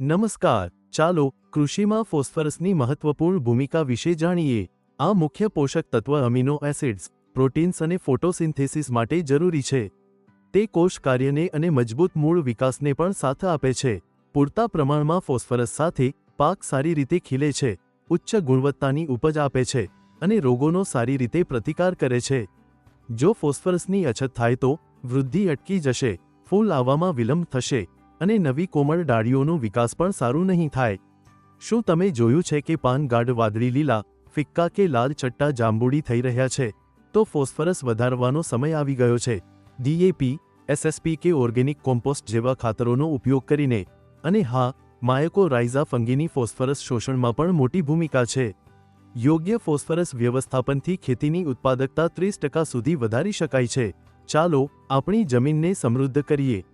નમસ્કાર, ચાલો કૃષિમાં ફોસ્ફરસની મહત્વપૂર્ણ ભૂમિકા વિશે જાણીએ. આ મુખ્ય પોષક તત્વ અમીનો એસિડ્સ, પ્રોટીન્સ અને ફોટોસિન્થેસિસ માટે જરૂરી છે. તે કોષ કાર્યને અને મજબૂત મૂળ વિકાસને પણ સાથ આપે છે. પૂરતા પ્રમાણમાં ફોસ્ફરસ સાથે પાક સારી રીતે ખીલે છે, ઉચ્ચ ગુણવત્તાની ઉપજ આપે છે અને રોગોનો સારી રીતે પ્રતિકાર કરે છે. જો ફોસ્ફરસની અછત થાય તો વૃદ્ધિ અટકી જશે, ફૂલ આવવામાં વિલંબ થશે. અને નવી કોમળ ડાળીઓનો વિકાસ પણ સારું નહીં થાય. શું તમે જોયું છે કે પાન ગાઢ વાદળી લીલા, ફિક્કા કે લાલ ચટ્ટા જાંબુડી થઈ રહ્યા છે? તો ફોસ્ફરસ વધારવાનો સમય આવી ગયો છે. ડીએપી એસએસપી કે ઓર્ગેનિક કોમ્પોસ્ટ જેવા ખાતરોનો ઉપયોગ કરીને. અને હા માયકો રાઇઝા ફંગીની ફોસ્ફરસ શોષણમાં પણ મોટી ભૂમિકા છે. યોગ્ય ફોસ્ફરસ વ્યવસ્થાપનથી ખેતીની ઉત્પાદકતા ત્રીસ ટકા સુધી વધારી શકાય છે. ચાલો, આપણી જમીનને સમૃદ્ધ કરીએ.